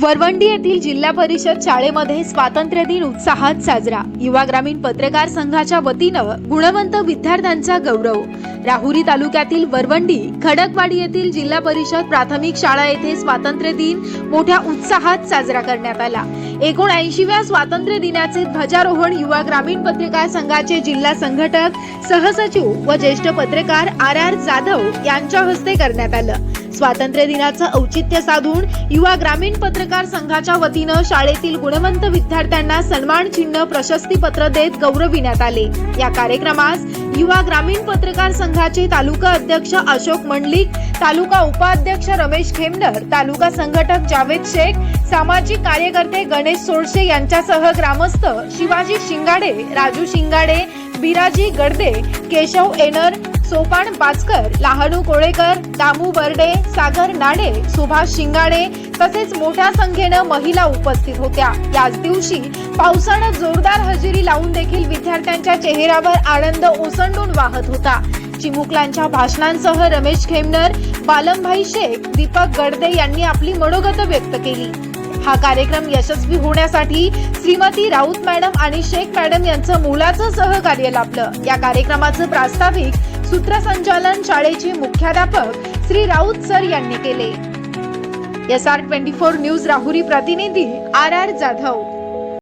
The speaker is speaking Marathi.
वरवंडी येथील जिल्हा परिषद शाळेमध्ये स्वातंत्र्य दिन उत्साहात साजरा. युवा ग्रामीण पत्रकार संघाच्या वतीनं गुणवंत विद्यार्थ्यांचा गौरव. राहुरी तालुक्यातील वरवंडी खडकवाडी येथील जिल्हा परिषद प्राथमिक शाळा येथे स्वातंत्र्य दिन मोठ्या उत्साहात साजरा करण्यात आला. एकोणऐंशीव्या स्वातंत्र्य दिनाचे ध्वजारोहण युवा ग्रामीण पत्रकार संघाचे जिल्हा संघटक सहसचिव व ज्येष्ठ पत्रकार आर आर जाधव यांच्या हस्ते करण्यात आलं. स्वातंत्र्य दिनाचं औचित्य साधून युवा ग्रामीण पत्रकार संघाच्या वतीनं शाळेतील गुणवंत विद्यार्थ्यांना सन्मान चिन्ह प्रशस्ती पत्र देत गौरविण्यात आले. या कार्यक्रमास युवा ग्रामीण पत्रकार संघाचे तालुका अध्यक्ष अशोक मंडलिक तालुका उपाध्यक्ष रमेश खेमनर तालुका संघटक जावेद शेख सामाजिक कार्यकर्ते गणेश सोळशे यांच्यासह ग्रामस्थ शिवाजी शिंगाडे राजू शिंगाडे बिराजी गडदे केशव एनर सोपान पाचकर लहानू कोळेकर दामू बर्डे सागर नाडे सुभाष शिंगाडे तसेच मोठ्या संख्येनं महिला उपस्थित होत्या. याच दिवशी पावसानं जोरदार हजेरी लावून देखील विद्यार्थ्यांच्या चेहऱ्यावर आनंद ओसंडून वाहत होता. चिमुकलांच्या भाषणांसह रमेश खेमनर बालमभाई शेख दीपक गडदे यांनी आपली मनोगत व्यक्त केली. हा कार्यक्रम यशस्वी होण्यासाठी श्रीमती राऊत मॅडम आणि शेख मॅडम यांचं मोलाचं सहकार्य लाभलं. या कार्यक्रमाचं प्रास्ताविक सूत्रसंचालन शाळेचे मुख्याध्यापक श्री राऊत सर यांनी केले. S R twenty four news Rahuri प्रतिनिधी आर आर जाधव.